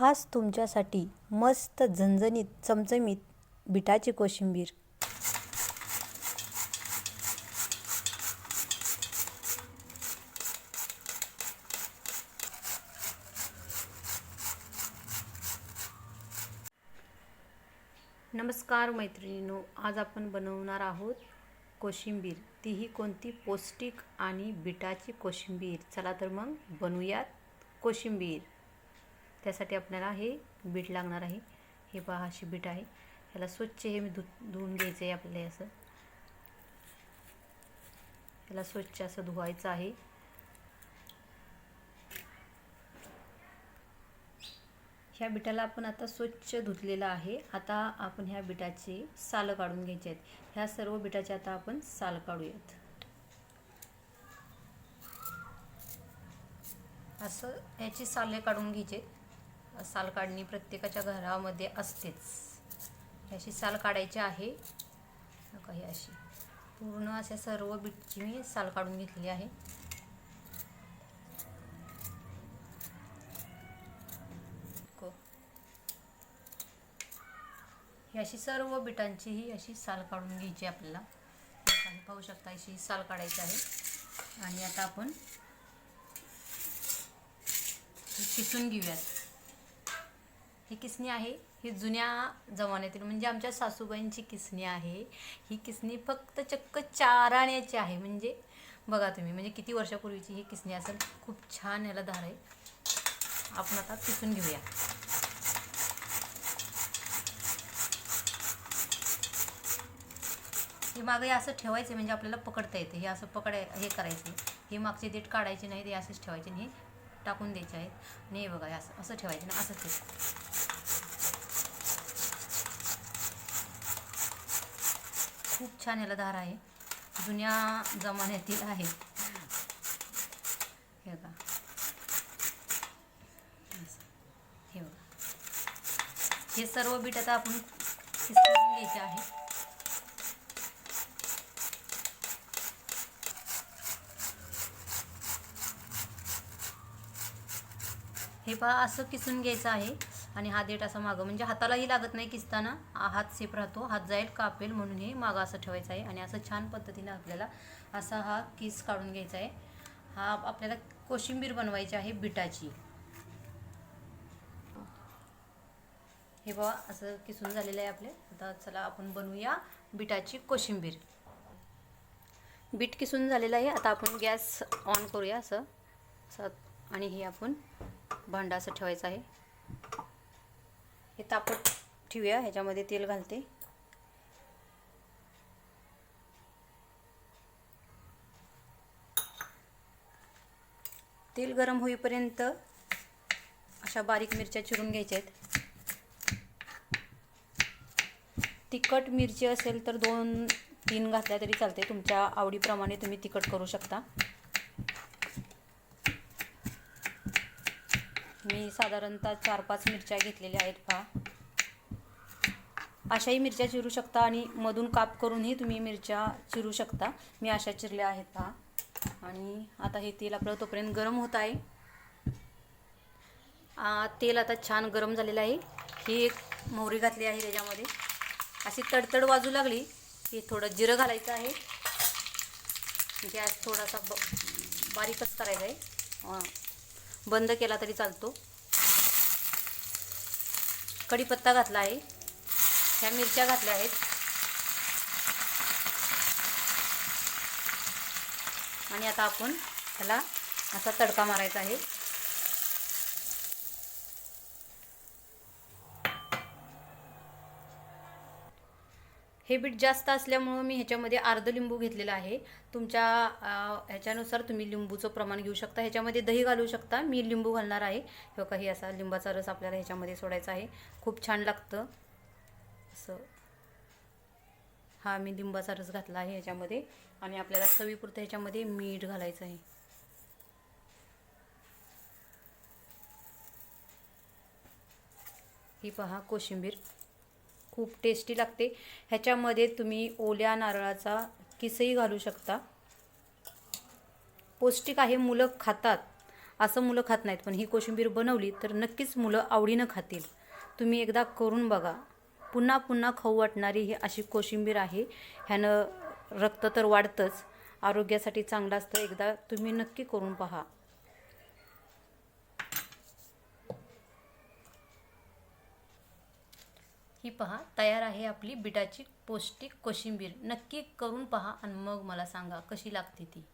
खास तुमच्यासाठी मस्त झणझणीत चमचमीत बिटाची कोशिंबीर. नमस्कार मैत्रिणीनो आज आपण बनवणार आहोत कोशिंबीर. तीही कोणती? पौष्टिक आणि बिटाची कोशिंबीर. चला तर मग बनवूयात कोशिंबीर. त्यासाठी आपल्याला हे बीट लागणार आहे. हे पहा अशी बीट आहे. ह्याला स्वच्छ हे मी धु धुवून घ्यायचं आहे आपल्याला असं. ह्याला स्वच्छ असं धुवायचं आहे. ह्या बिटाला आपण आता स्वच्छ धुतलेलं आहे. आता आपण ह्या बिटाचे साल काढून घ्यायचे आहेत. ह्या सर्व बिटाचे आता आपण साल काढूयात. असं ह्याची साले काढून घ्यायचे साल काढणी प्रत्येकाच्या घरामध्ये असतेच. अशी साल काढायची आहे. काही अशी. पूर्ण अशा सर्व बीटची मी साल काढून घेतलेली आहे. ही अशी सर्व बिटांची ही अशी साल काढून घ्यायची आपल्याला. पाहू शकता अशी साल काढायची आहे. आणि आता आपण किसून घेऊयात. ही किसणी आहे? ही जुन्या जमान्यातील म्हणजे आमच्या सासूबाईंची किसणी आहे. ही किसणी फक्त चक्क चार आण्याची आहे. म्हणजे बघा तुम्ही म्हणजे किती वर्षापूर्वीची ही किसणी असेल? खूप छान याला धार आहे. आपण आता किसून घेऊया. हे मागं हे असं ठेवायचं म्हणजे आपल्याला पकडता येते. हे असं पकडाय हे करायचे. हे मागचे देठ काढायचे नाही ते असंच ठेवायचे आणि हे टाकून द्यायचे आहेत. आणि हे बघा असं असं ठेवायचं ना असंच खूप छान याला धार आहे. जुन्या जमान्यातील आहे. हे बघा. हे बघा. हे सर्व बीट आता आपण किसून घ्यायचे आहे. हे पहा असं किसून घ्यायचं आहे. आणि हा देठ असा मागं. म्हणजे हातालाही लागत नाही किसताना. हात सेफ राहतो. हात जाईल कापेल म्हणून हे मागं असं ठेवायचं आहे. आणि असं छान पद्धतीने आपल्याला असा हा किस काढून घ्यायचा आहे. हा आपल्याला कोशिंबीर बनवायची आहे बिटाची. हे बाबा असं किसून झालेलं आहे आपले. आता चला आपण बनवूया बिटाची कोशिंबीर. बीट किसून झालेलं आहे. आता आपण गॅस ऑन करूया असं. असं. आणि हे आपण भांडं असं ठेवायचं आहे. हे तापट ठेवूया ह्याच्यामध्ये तेल घालते. तेल गरम होईपर्यंत अशा बारीक मिरच्या चिरून घ्यायच्या आहेत तिखट मिरची असेल तर दोन तीन घातल्या तरी चालते तुमच्या आवडीप्रमाणे तुम्ही तिखट करू शकता. मी साधारणतः चार पाच मिरच्या घेतलेल्या आहेत पहा. अशाही मिरच्या चिरू शकता आणि मधून काप करूनही तुम्ही मिरच्या चिरू शकता. मी अशा चिरल्या आहेत पहा. आणि आता हे तेल आपलं तोपर्यंत गरम होत आहे. तेल आता छान गरम झालेलं आहे. ही एक मोहरी घातली आहे त्याच्यामध्ये. अशी तडतड वाजू लागली की थोडं जिरं घालायचं आहे. गॅस थोडासा ब बारीकच करायचा आहे. बंद केला तरी चालतो. कढीपत्ता घातला आहे. ह्या मिरच्या घातल्या आहेत. आणि आता आपण ह्याला असा तडका मारायचा आहे. हे बीट जास्त असल्यामुळं मी ह्याच्यामध्ये अर्ध लिंबू घेतलेला आहे. तुमच्या ह्याच्यानुसार तुम्ही लिंबूचं प्रमाण घेऊ शकता. ह्याच्यामध्ये दही घालू शकता. मी लिंबू घालणार आहे. किंवा काही असा लिंबाचा रस आपल्याला ह्याच्यामध्ये सोडायचा आहे. खूप छान लागतं. असं. हा मी लिंबाचा रस घातला आहे ह्याच्यामध्ये. आणि आपल्याला चवीपुरतं ह्याच्यामध्ये मीठ घालायचं आहे. ही पहा कोशिंबीर. खूप टेस्टी लागते. ह्याच्यामध्ये तुम्ही ओल्या नारळाचा किसही घालू शकता. पौष्टिक आहे मुलं खातात. असं मुलं खात नाहीत पण ही कोशिंबीर बनवली तर नक्कीच मुलं आवडीनं खातील. तुम्ही एकदा करून बघा. पुन्हा पुन्हा खाऊ वाटणारी ही अशी कोशिंबीर आहे. ह्यानं रक्त तर वाढतंच. आरोग्यासाठी चांगलं असतं. एकदा तुम्ही नक्की करून पहा. ही पहा तयार आहे आपली बिटाची पौष्टिक कोशिंबीर. नक्की करून पहा आणि मग मला सांगा कशी लागते ती.